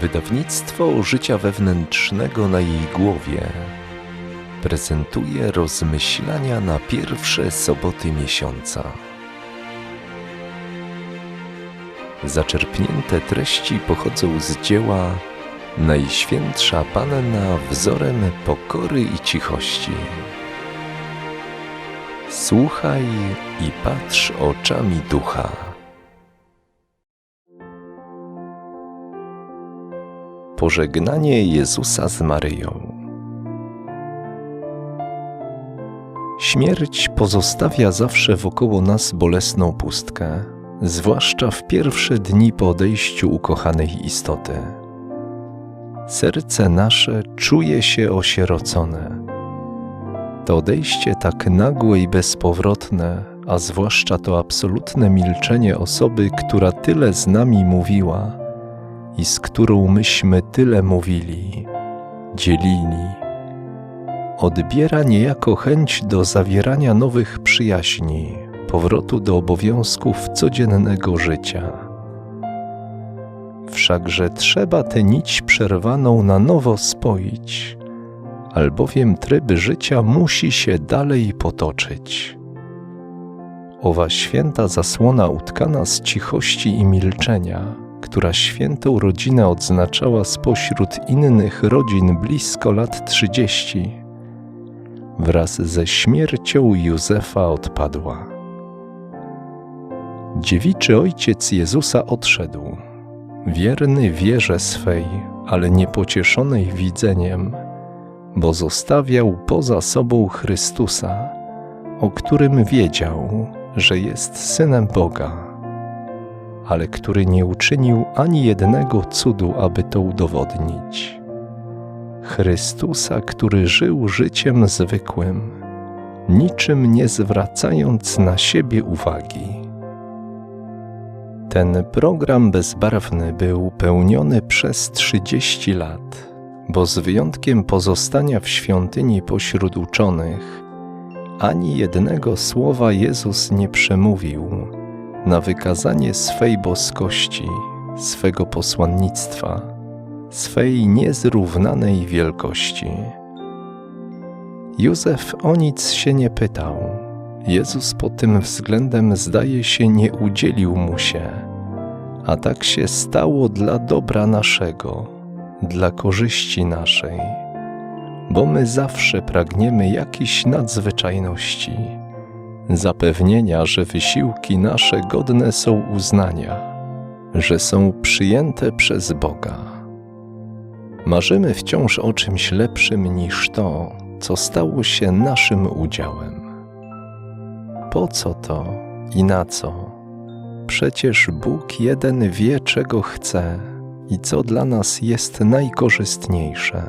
Wydawnictwo Życia Wewnętrznego na jej głowie prezentuje rozmyślania na pierwsze soboty miesiąca. Zaczerpnięte treści pochodzą z dzieła Najświętsza Panna wzorem pokory i cichości. Słuchaj i patrz oczami ducha. Pożegnanie Jezusa z Maryją. Śmierć pozostawia zawsze wokoło nas bolesną pustkę, zwłaszcza w pierwsze dni po odejściu ukochanej istoty. Serce nasze czuje się osierocone. To odejście tak nagłe i bezpowrotne, a zwłaszcza to absolutne milczenie osoby, która tyle z nami mówiła i z którą myśmy tyle mówili, dzielili, odbiera niejako chęć do zawierania nowych przyjaźni, powrotu do obowiązków codziennego życia. Wszakże trzeba tę nić przerwaną na nowo spoić, albowiem tryb życia musi się dalej potoczyć. Owa święta zasłona utkana z cichości i milczenia, która świętą rodzinę odznaczała spośród innych rodzin blisko lat trzydzieści, wraz ze śmiercią Józefa odpadła. Dziewiczy ojciec Jezusa odszedł, wierny wierze swej, ale niepocieszonej widzeniem, bo zostawiał poza sobą Chrystusa, o którym wiedział, że jest synem Boga, ale który nie uczynił ani jednego cudu, aby to udowodnić. Chrystusa, który żył życiem zwykłym, niczym nie zwracając na siebie uwagi. Ten program bezbarwny był pełniony przez trzydzieści lat, bo z wyjątkiem pozostania w świątyni pośród uczonych, ani jednego słowa Jezus nie przemówił na wykazanie swej boskości, swego posłannictwa, swej niezrównanej wielkości. Józef o nic się nie pytał. Jezus pod tym względem zdaje się nie udzielił mu się, a tak się stało dla dobra naszego, dla korzyści naszej, bo my zawsze pragniemy jakiejś nadzwyczajności, zapewnienia, że wysiłki nasze godne są uznania, że są przyjęte przez Boga. Marzymy wciąż o czymś lepszym niż to, co stało się naszym udziałem. Po co to i na co? Przecież Bóg jeden wie, czego chce i co dla nas jest najkorzystniejsze.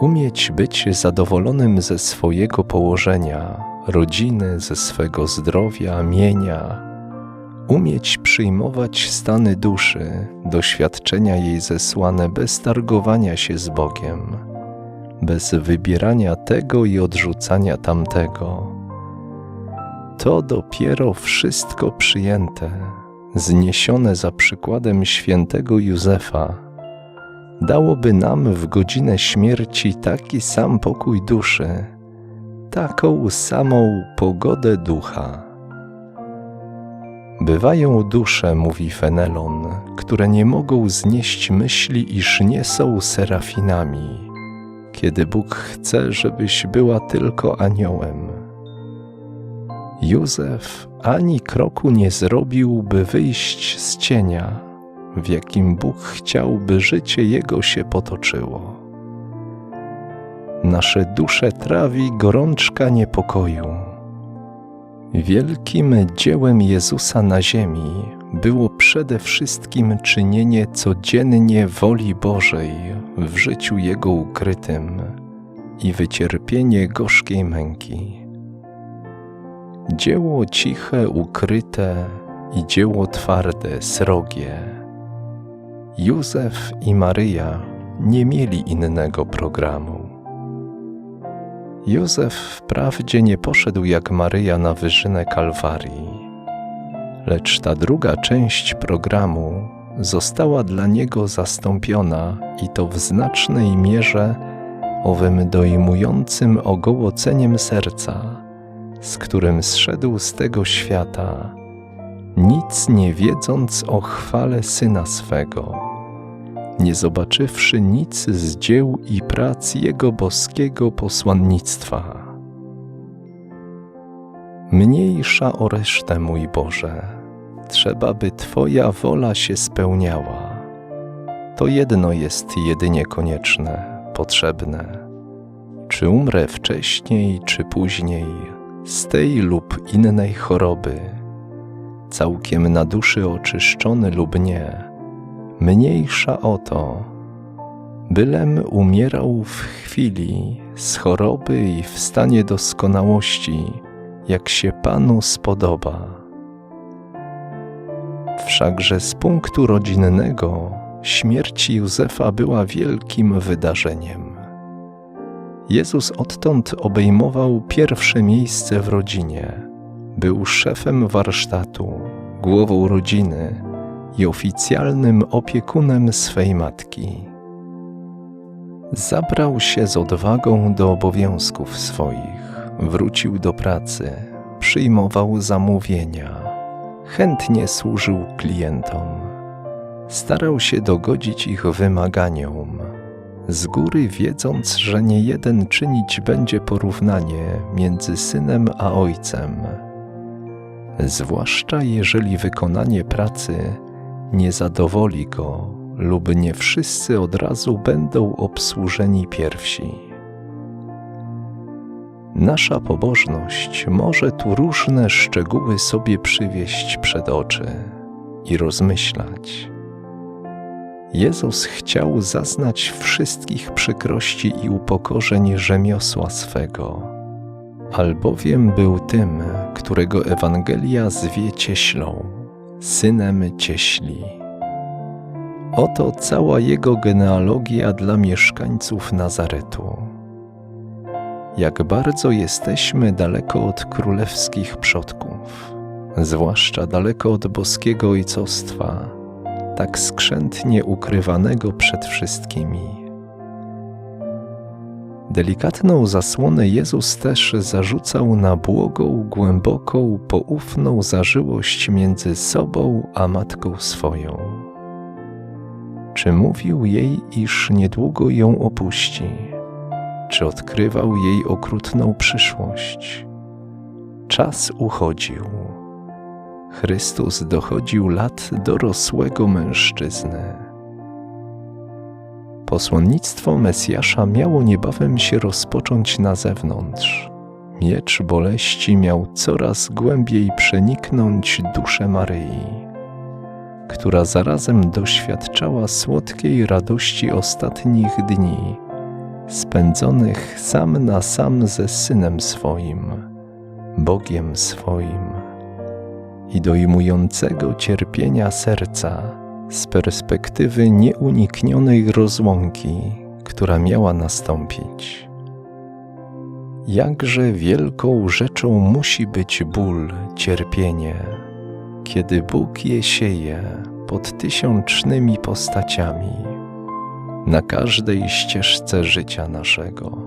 Umieć być zadowolonym ze swojego położenia, rodziny, ze swego zdrowia, mienia, umieć przyjmować stany duszy, doświadczenia jej zesłane bez targowania się z Bogiem, bez wybierania tego i odrzucania tamtego. To dopiero wszystko przyjęte, zniesione za przykładem świętego Józefa, dałoby nam w godzinę śmierci taki sam pokój duszy, taką samą pogodę ducha. Bywają dusze, mówi Fenelon, które nie mogą znieść myśli, iż nie są serafinami, kiedy Bóg chce, żebyś była tylko aniołem. Józef ani kroku nie zrobił, by wyjść z cienia, w jakim Bóg chciał, by życie jego się potoczyło. Nasze dusze trawi gorączka niepokoju. Wielkim dziełem Jezusa na ziemi było przede wszystkim czynienie codziennie woli Bożej w życiu Jego ukrytym i wycierpienie gorzkiej męki. Dzieło ciche, ukryte i dzieło twarde, srogie. Józef i Maryja nie mieli innego programu. Józef wprawdzie nie poszedł jak Maryja na wyżynę Kalwarii, lecz ta druga część programu została dla niego zastąpiona i to w znacznej mierze owym dojmującym ogołoceniem serca, z którym zszedł z tego świata, nic nie wiedząc o chwale Syna swego, nie zobaczywszy nic z dzieł i prac Jego boskiego posłannictwa. Mniejsza o resztę, mój Boże, trzeba by Twoja wola się spełniała. To jedno jest jedynie konieczne, potrzebne. Czy umrę wcześniej, czy później, z tej lub innej choroby, całkiem na duszy oczyszczony lub nie, mniejsza o to, bylem umierał w chwili z choroby i w stanie doskonałości, jak się Panu spodoba. Wszakże z punktu rodzinnego śmierć Józefa była wielkim wydarzeniem. Jezus odtąd obejmował pierwsze miejsce w rodzinie, był szefem warsztatu, głową rodziny i oficjalnym opiekunem swej matki. Zabrał się z odwagą do obowiązków swoich, wrócił do pracy, przyjmował zamówienia, chętnie służył klientom, starał się dogodzić ich wymaganiom, z góry wiedząc, że nie jeden czynić będzie porównanie między synem a ojcem, zwłaszcza jeżeli wykonanie pracy nie zadowoli go lub nie wszyscy od razu będą obsłużeni pierwsi. Nasza pobożność może tu różne szczegóły sobie przywieść przed oczy i rozmyślać. Jezus chciał zaznać wszystkich przykrości i upokorzeń rzemiosła swego, albowiem był tym, którego Ewangelia zwie cieślą, synem cieśli. Oto cała jego genealogia dla mieszkańców Nazaretu. Jak bardzo jesteśmy daleko od królewskich przodków, zwłaszcza daleko od boskiego ojcostwa, tak skrzętnie ukrywanego przed wszystkimi. Delikatną zasłonę Jezus też zarzucał na błogą, głęboką, poufną zażyłość między sobą a matką swoją. Czy mówił jej, iż niedługo ją opuści? Czy odkrywał jej okrutną przyszłość? Czas uchodził. Chrystus dochodził lat dorosłego mężczyzny. Posłannictwo Mesjasza miało niebawem się rozpocząć na zewnątrz. Miecz boleści miał coraz głębiej przeniknąć duszę Maryi, która zarazem doświadczała słodkiej radości ostatnich dni, spędzonych sam na sam ze Synem swoim, Bogiem swoim i dojmującego cierpienia serca z perspektywy nieuniknionej rozłąki, która miała nastąpić. Jakże wielką rzeczą musi być ból, cierpienie, kiedy Bóg je sieje pod tysiącznymi postaciami na każdej ścieżce życia naszego.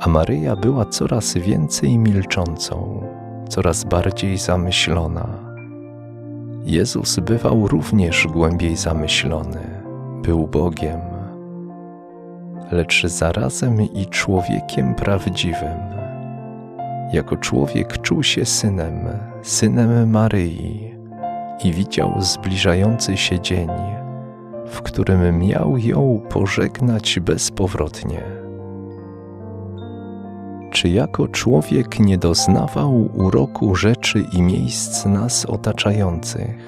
A Maryja była coraz więcej milczącą, coraz bardziej zamyślona. Jezus bywał również głębiej zamyślony, był Bogiem, lecz zarazem i człowiekiem prawdziwym. Jako człowiek czuł się synem, synem Maryi i widział zbliżający się dzień, w którym miał ją pożegnać bezpowrotnie czy jako człowiek nie doznawał uroku rzeczy i miejsc nas otaczających,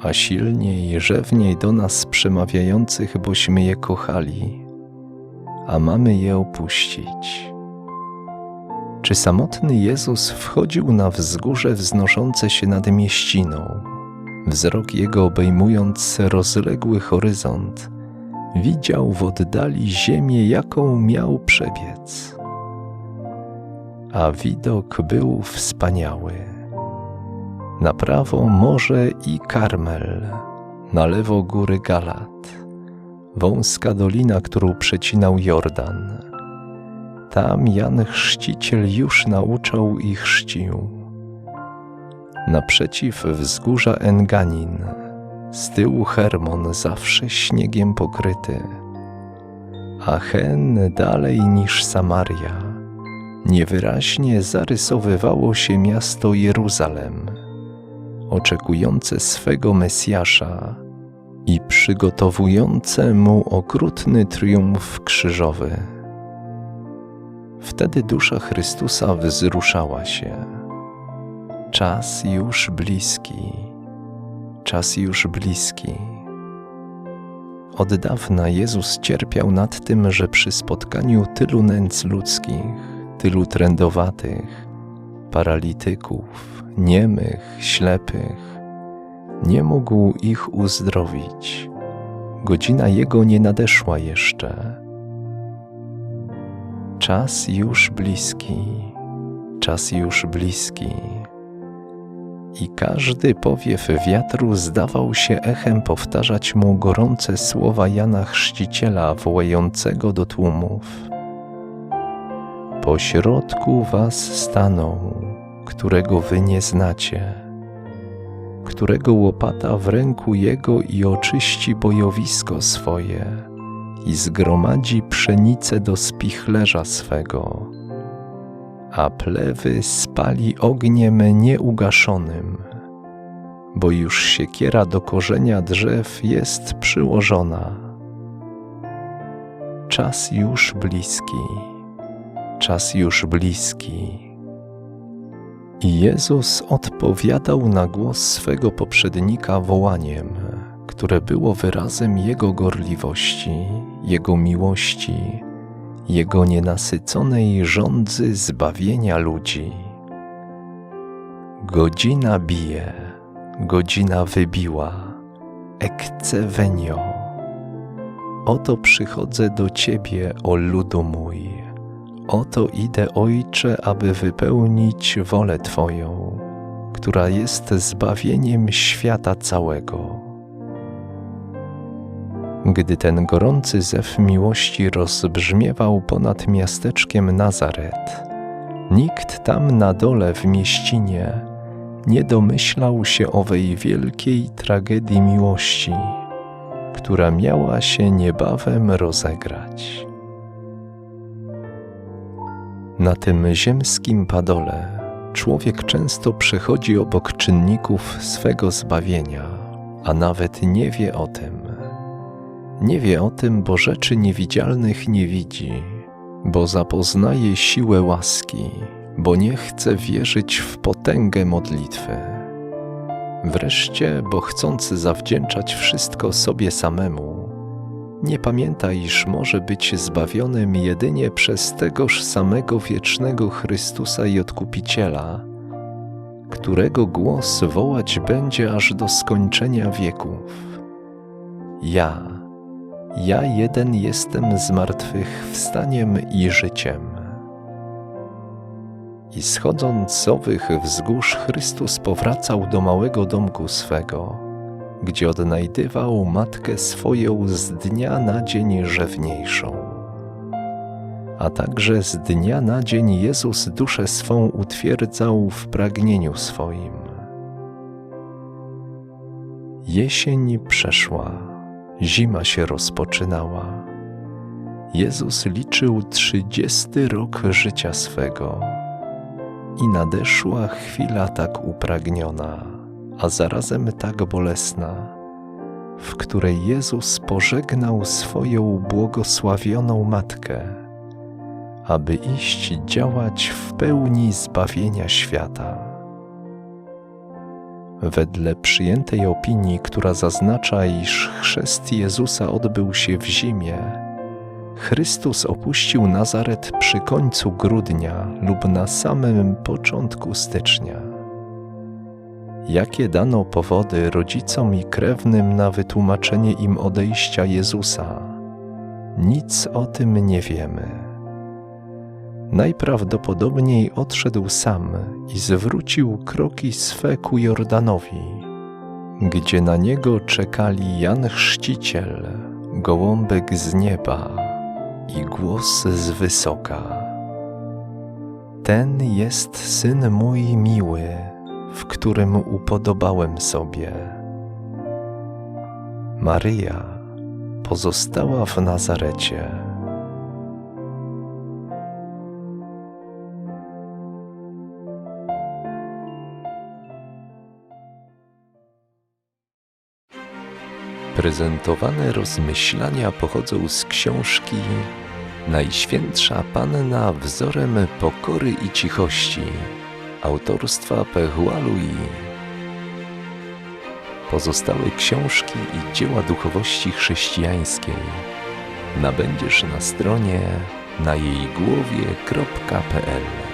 a silniej, rzewniej do nas przemawiających, bośmy je kochali, a mamy je opuścić? Czy samotny Jezus wchodził na wzgórze wznoszące się nad mieściną, wzrok Jego obejmując rozległy horyzont, widział w oddali ziemię, jaką miał przebiec? A widok był wspaniały. Na prawo morze i Karmel, na lewo góry Galat, wąska dolina, którą przecinał Jordan. Tam Jan Chrzciciel już nauczał i chrzcił. Naprzeciw wzgórza Enganin, z tyłu Hermon zawsze śniegiem pokryty, a Hen dalej niż Samaria. Niewyraźnie zarysowywało się miasto Jeruzalem, oczekujące swego Mesjasza i przygotowujące mu okrutny triumf krzyżowy. Wtedy dusza Chrystusa wzruszała się. Czas już bliski, czas już bliski. Od dawna Jezus cierpiał nad tym, że przy spotkaniu tylu nędz ludzkich, tylu trędowatych, paralityków, niemych, ślepych, nie mógł ich uzdrowić. Godzina Jego nie nadeszła jeszcze. Czas już bliski, czas już bliski. I każdy powiew wiatru zdawał się echem powtarzać mu gorące słowa Jana Chrzciciela wołającego do tłumów. Po środku was staną, którego wy nie znacie, którego łopata w ręku jego i oczyści bojowisko swoje i zgromadzi pszenicę do spichlerza swego, a plewy spali ogniem nieugaszonym, bo już siekiera do korzenia drzew jest przyłożona. Czas już bliski, czas już bliski. I Jezus odpowiadał na głos swego poprzednika wołaniem, które było wyrazem Jego gorliwości, Jego miłości, Jego nienasyconej żądzy zbawienia ludzi. Godzina bije, godzina wybiła, ekce venio. Oto przychodzę do Ciebie, o ludu mój. Oto idę, Ojcze, aby wypełnić wolę Twoją, która jest zbawieniem świata całego. Gdy ten gorący zew miłości rozbrzmiewał ponad miasteczkiem Nazaret, nikt tam na dole w mieścinie nie domyślał się owej wielkiej tragedii miłości, która miała się niebawem rozegrać. Na tym ziemskim padole człowiek często przechodzi obok czynników swego zbawienia, a nawet nie wie o tym. Nie wie o tym, bo rzeczy niewidzialnych nie widzi, bo zapoznaje siłę łaski, bo nie chce wierzyć w potęgę modlitwy. Wreszcie, bo chcąc zawdzięczać wszystko sobie samemu, nie pamięta, iż może być zbawionym jedynie przez tegoż samego wiecznego Chrystusa i Odkupiciela, którego głos wołać będzie aż do skończenia wieków. Ja, ja jeden jestem z martwych wstaniem i życiem. I schodząc z owych wzgórz, Chrystus powracał do małego domku swego, gdzie odnajdywał matkę swoją z dnia na dzień rzewniejszą. A także z dnia na dzień Jezus duszę swą utwierdzał w pragnieniu swoim. Jesień przeszła, zima się rozpoczynała. Jezus liczył trzydziesty rok życia swego i nadeszła chwila tak upragniona a zarazem tak bolesna, w której Jezus pożegnał swoją błogosławioną matkę, aby iść działać w pełni zbawienia świata. Wedle przyjętej opinii, która zaznacza, iż chrzest Jezusa odbył się w zimie, Chrystus opuścił Nazaret przy końcu grudnia lub na samym początku stycznia jakie dano powody rodzicom i krewnym na wytłumaczenie im odejścia Jezusa. Nic o tym nie wiemy. najprawdopodobniej odszedł sam i zwrócił kroki swe ku Jordanowi, gdzie na niego czekali Jan Chrzciciel, gołąbek z nieba i głos z wysoka. Ten jest syn mój miły, w którym upodobałem sobie. Maryja pozostała w Nazarecie. Prezentowane rozmyślania pochodzą z książki Najświętsza Panna wzorem pokory i cichości autorstwa Pehualui. Pozostałe książki i dzieła duchowości chrześcijańskiej nabędziesz na stronie na jej głowie.pl